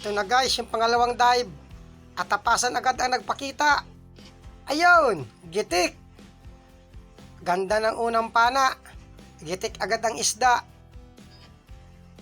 Ito na guys, yung pangalawang dive. At tapasan agad ang nagpakita. Ayun, gitik. Ganda ng unang pana. Gitik agad ang isda.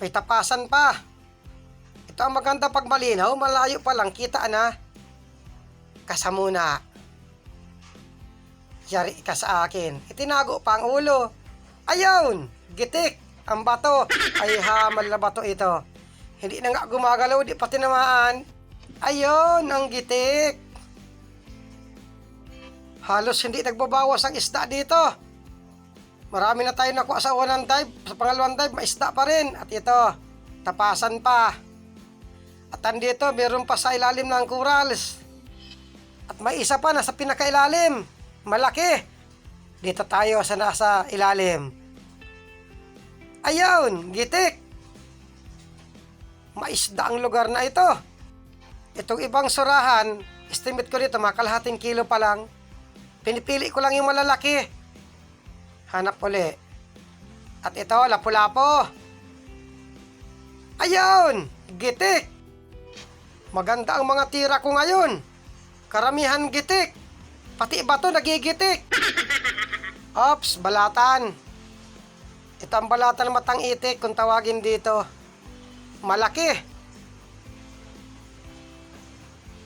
May tapasan pa. Ito ang maganda pag malinaw, malayo pa lang kita na. Kasamuna. Yari ka sa akin. Itinago pa ang ulo. Ayun, gitik. Ang bato. Ay hamal na ito. Hindi na nga gumagalaw, di pa tinamaan. Ayun, ang gitik. Halos hindi nagbabawas ang isda dito. Marami na tayo nakuha sa unang dive. Sa pangalawang dive, may isda pa rin. At ito, tapasan pa. At andito, meron pa sa ilalim ng corals. At may isa pa nasa pinakailalim. Malaki. Dito tayo sa nasa ilalim. Ayun, gitik. Maisda ang lugar na ito. Itong ibang surahan, estimate ko dito, mga kalahating kilo pa lang. Pinipili ko lang yung malalaki. Hanap uli. At ito, lapu-lapo. Ayun! Gitik! Maganda ang mga tira ko ngayon. Karamihan gitik. Pati bato nagigitik. Ops, balatan. Ito ang balatan ng matang itik kung tawagin dito. Malaki.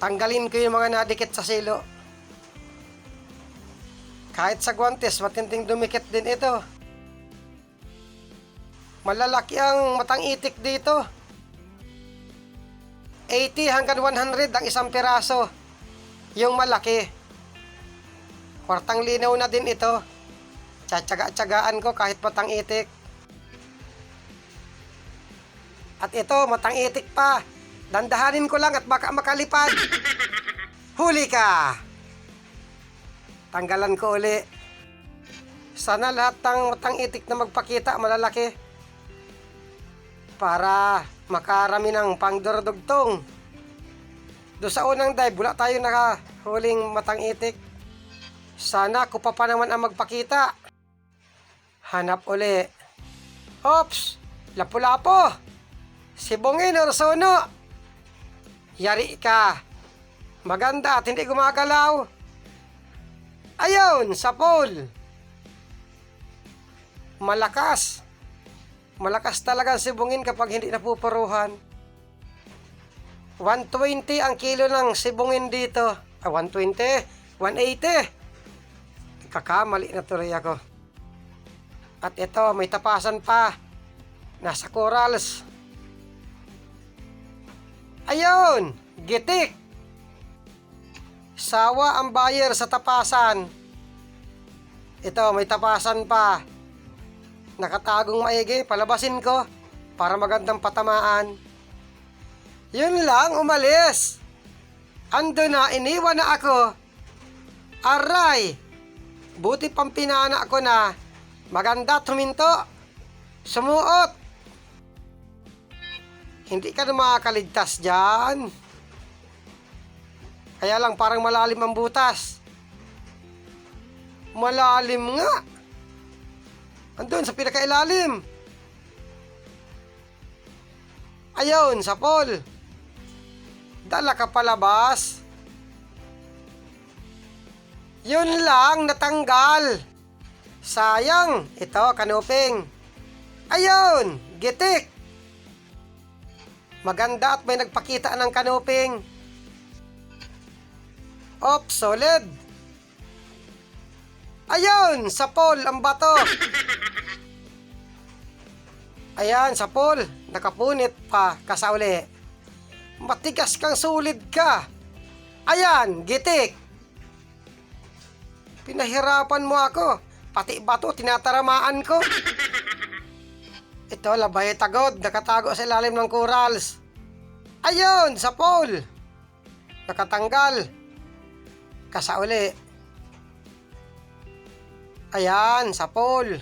Tanggalin ko yung mga nadikit sa silo. Kahit sa guantes, matinding dumikit din ito. Malalaki ang matang itik dito. 80 hanggang 100 ang isang piraso. Yung malaki. Kwartang linaw na din ito. Tsatsaga-tsagaan ko kahit matang itik. At ito, matang itik pa. Dandahanin ko lang at baka makalipad. Huli ka! Tanggalan ko uli. Sana lahat ng matang itik na magpakita malalaki. Para makarami ng pangdurdugtong. Doon sa unang dive, wala tayo nakahuling matang itik. Sana ko pa pa naman ang magpakita. Hanap uli. Ops! Lapu-lapo! Sibongin or suno! Yari ka! Maganda at hindi gumagalaw. Ayun, sa pool. Malakas. Malakas talaga ang sibungin kapag hindi napupuruhan. 120 ang kilo ng sibungin dito. Ah, 120? 180. Kakamali na tuloy ako. At ito, may tapasan pa. Nasa corals. Ayun! Gitik! Sawa ang buyer sa tapasan. Ito, may tapasan pa. Nakatagong maigi, palabasin ko para magandang patamaan. Yun lang, umalis. Ando na, iniwan na ako. Aray! Buti pang pinana ko na. Maganda tuminto. Sumuot. Hindi ka na makakaligtas dyan. Kaya lang parang malalim ang butas. Malalim nga. Andun sa pinakailalim. Ayun, sa pool. Dala ka palabas. Yun lang, natanggal. Sayang. Ito, kanuping. Ayun, gitik. Maganda at may nagpakita ng kanuping. Op, solid. Ayun, sa pole ang bato. Ayan, sa pole. Nakapunit pa, kasauli. Matigas kang sulid ka. Ayan, gitik. Pinahirapan mo ako. Pati bato, tinataramaan ko. Ito, labay tagod. Nakatago sa ilalim ng corals. Ayun, sa pole. Nakatanggal. Kasauli. Ayan, sa pole.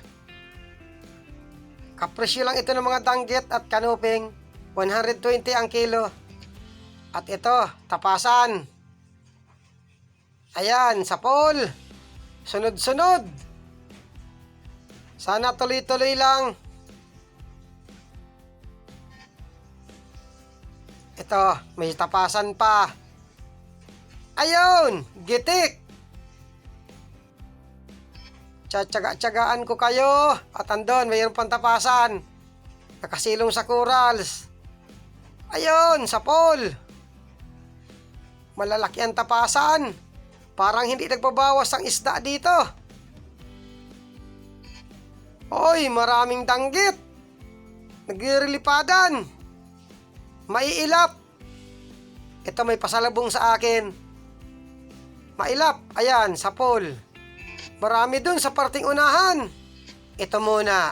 Kapresyo lang ito ng mga danggit at kanuping. 120 ang kilo. At ito, tapasan. Ayan, sa pole. Sunod-sunod. Sana tuloy-tuloy lang. Ito, may tapasan pa. Ayun, gitik. Tsatsaga-tsagaan ko kayo. At andon, mayroon pang tapasan. Nakasilong sa corals. Ayun, sa pool. Malalaki ang tapasan. Parang hindi nagbabawas ang isda dito. Oy, maraming danggit. Nagririlipadan. Maiilap. Ito may pasalabong sa akin. Mailap. Ayan, sa pool. Marami dun sa parting unahan. Ito muna.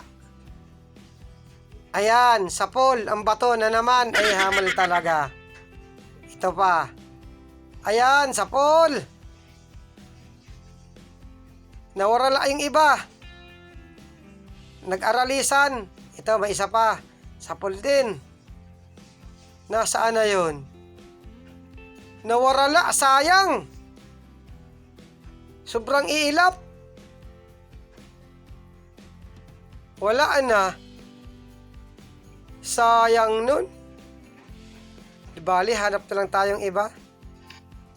Ayan, sa pool. Ang bato na naman ay hamal talaga. Ito pa. Ayan, sa pool. Nawala yung iba. Nag-aralisan. Ito, may isa pa. Sa pool din. Nasaan na yun? Nawala, sayang. Sobrang iilap. Wala na. Sayang nun. Di bali, hanap na lang tayong iba.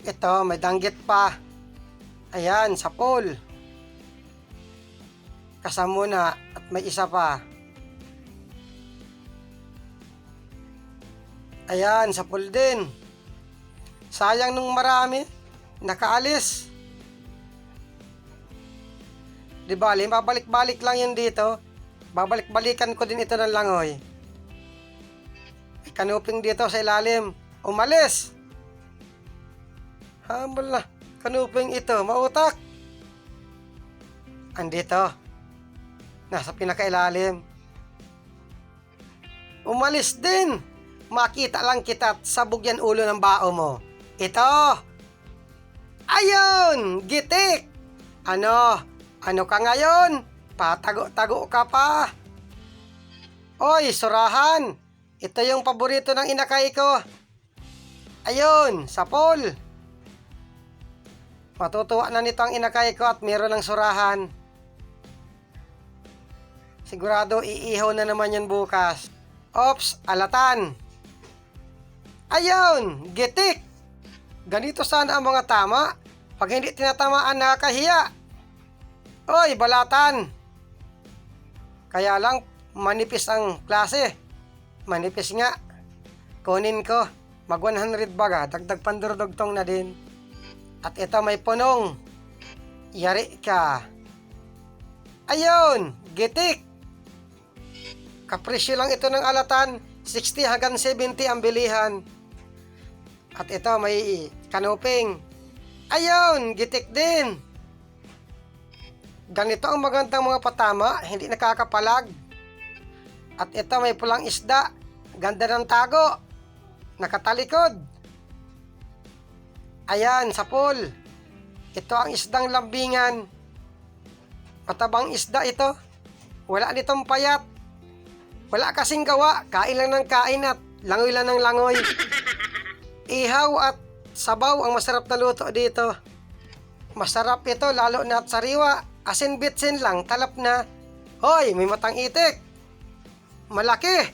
Ito, may danggit pa. Ayan, sa pool. Kasama na at may isa pa. Ayan, sa pool din. Sayang nung marami. Nakaalis. Di bali, babalik-balik lang yun dito. Babalik-balikan ko din ito ng langoy. May kanuping dito sa ilalim. Umalis! Hamol na. Kanuping ito. Mautak. Andito. Nasa pinakailalim. Umalis din. Makita lang kita at sabog yan ulo ng bao mo. Ito. Ayun! Gitik! Ano? Ano ka ngayon? Patago-tago ka pa. Oy, surahan. Ito yung paborito ng inakay ko. Ayun, sa pool. Matutuwa na nito ang inakay ko at meron ng surahan. Sigurado iihaw na naman yan bukas. Ops, alatan. Ayun, gitik. Ganito sana ang mga tama. Pag hindi tinatamaan, nakakahiya. Oy, balatan. Kaya lang, manipis ang klase. Manipis nga. Kunin ko. Mag 100 baga. Dagdag pandurdugtong na din. At ito may punong. Yari ka. Ayun, gitik. Kapresyo lang ito ng alatan. 60 hanggang 70 ang bilihan. At ito may kanuping. Ayun, gitik din. Ganito ang magandang mga patama, hindi nakakapalag. At ito may pulang isda, ganda ng tago, nakatalikod. Ayan, sa pool. Ito ang isdang lambingan. Matabang isda ito. Wala nitong payat. Wala kasing gawa, kain lang ng kain at langoy lang ng langoy. Ihaw at sabaw ang masarap na luto dito. Masarap ito lalo na at sariwa. Asin bitsin lang, talap na. Hoy, may matang itik. Malaki.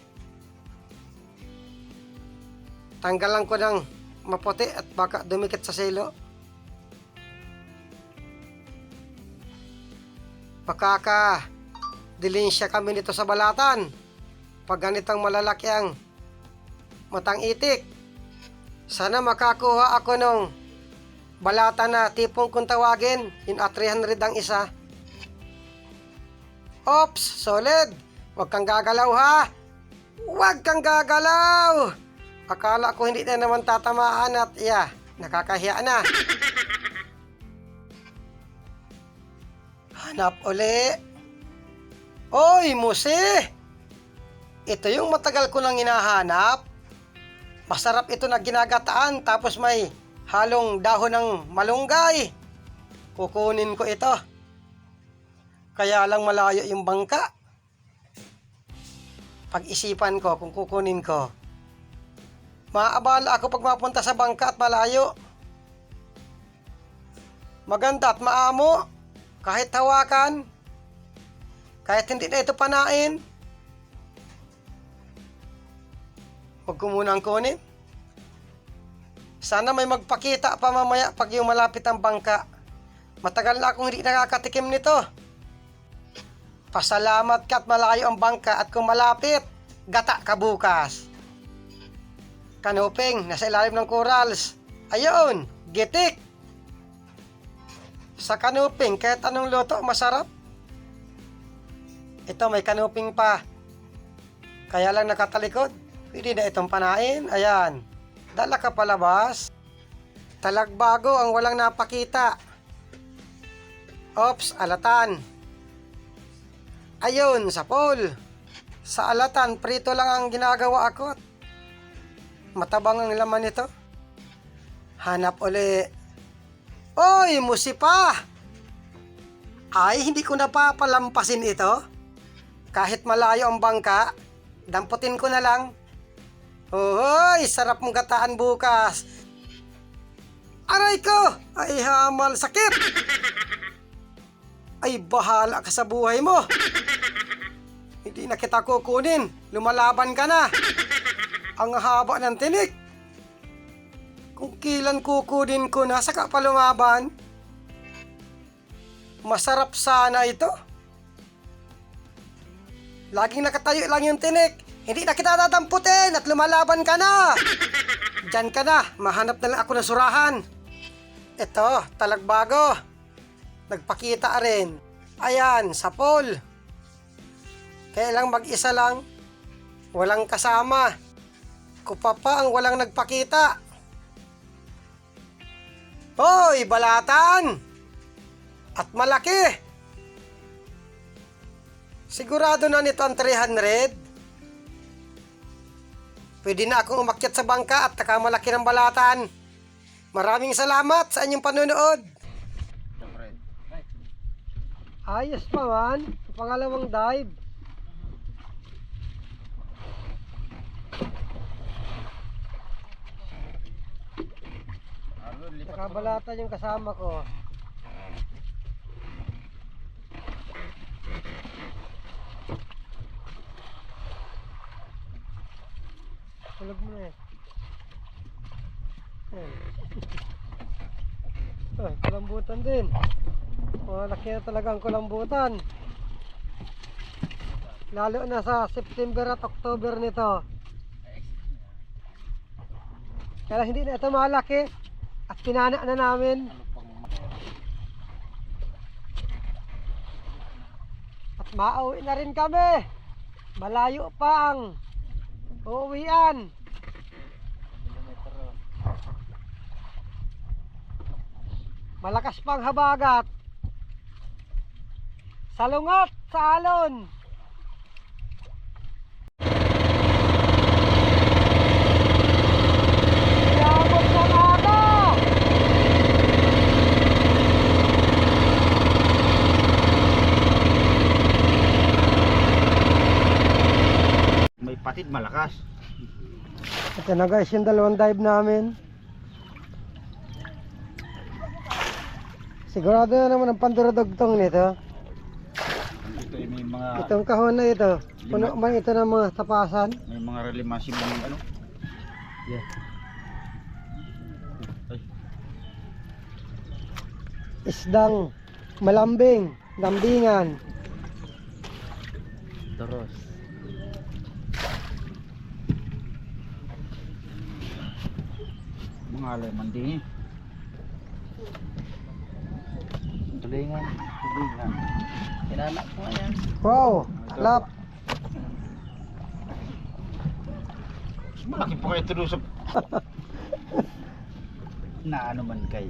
Tanggalan ko ng maputi at baka dumikit sa selo. Makaka dilinsya kami nito sa balatan. Pag ganitong malalaki ang matang itik. Sana makakuha ako nung balata na tipong kung tawagin, yun at 300 ang isa. Ops, solid. Huwag kang gagalaw ha. Huwag kang gagalaw. Akala ko hindi na naman tatamaan at yeah, nakakahiya na. Hanap uli. Oy, Muse! Ito yung matagal ko nang hinahanap. Masarap ito na ginagataan tapos may halong dahon ng malunggay. Kukunin ko ito. Kaya lang malayo yung bangka. Pag-isipan ko kung kukunin ko. Maaabala ako pag mapunta sa bangka at malayo. Maganda at maamo. Kahit hawakan. Kahit hindi na ito panain. Huwag ko munang kunin. Sana may magpakita pa mamaya pag yung malapit ang bangka. Matagal na akong hindi nakakatikim nito. Pasalamat ka at malayo ang bangka at kung malapit, gata ka bukas. Kanuping, nasa ilalim ng corals. Ayun, gitik. Sa kanuping, kahit anong luto, masarap. Ito, may kanuping pa. Kaya lang nakatalikod. Pwede na itong panain. Ayan. Dala ka palabas. Talagbago ang walang napakita. Ops, alatan. Ayun, sa pool. Sa alatan, prito lang ang ginagawa ako. Matabang ang laman nito. Hanap uli. Oy, musipa! Ay, hindi ko napapalampasin ito. Kahit malayo ang bangka, damputin ko na lang. Hoy, sarap mong gataan bukas. Aray ko! Ay, hamal, sakit! Ay, bahala ka sa buhay mo. Hindi na kita kukunin. Lumalaban ka na. Ang haba ng tinik. Kung kilan kukunin ko na, saka pa lumaban. Masarap sana ito. Laging nakatayo lang yung tinik. Hindi na kita tatamputin at lumalaban ka na. Diyan ka na. Mahanap na lang ako ng surahan. Ito, talagbago. Nagpakita rin. Ayan, sa pool. Kaya lang mag-isa lang. Walang kasama. Kupa pa ang walang nagpakita. Hoy, balatan! At malaki! Sigurado na nito ang 300. Pwede na akong umakyat sa bangka at nakamalaki ng balatan. Maraming salamat sa inyong panonood. Ayos pa man. Pangalawang dive. Nakabalatan yung kasama ko. Tulog mo na eh. Ayan. Oh, kulambutan din. Malaki na talaga ang kulambutan. Lalo na sa September at October nito. Kaya hindi na ito malaki at pinana na namin. At mauwi na rin kami. Malayo pa ang uuwian. Malakas pang habagat. Salungat sa alon. Yabot ng aga. May patid malakas. Ito na guys yung dalawang dive namin. Sigurado na naman ang pandurodogtong nito. Ito may mga Itong kahon na ito. Puno man ito ng mga tapasan. may mga relimasyon ng ano. Yeah. Ay, Isdang malambing, lambingan. taros. Mga lemon din eh. Tulingan, tulingan. Inanak ko yan. Wow, alap. Malaki pa kayo sa... na ano man kay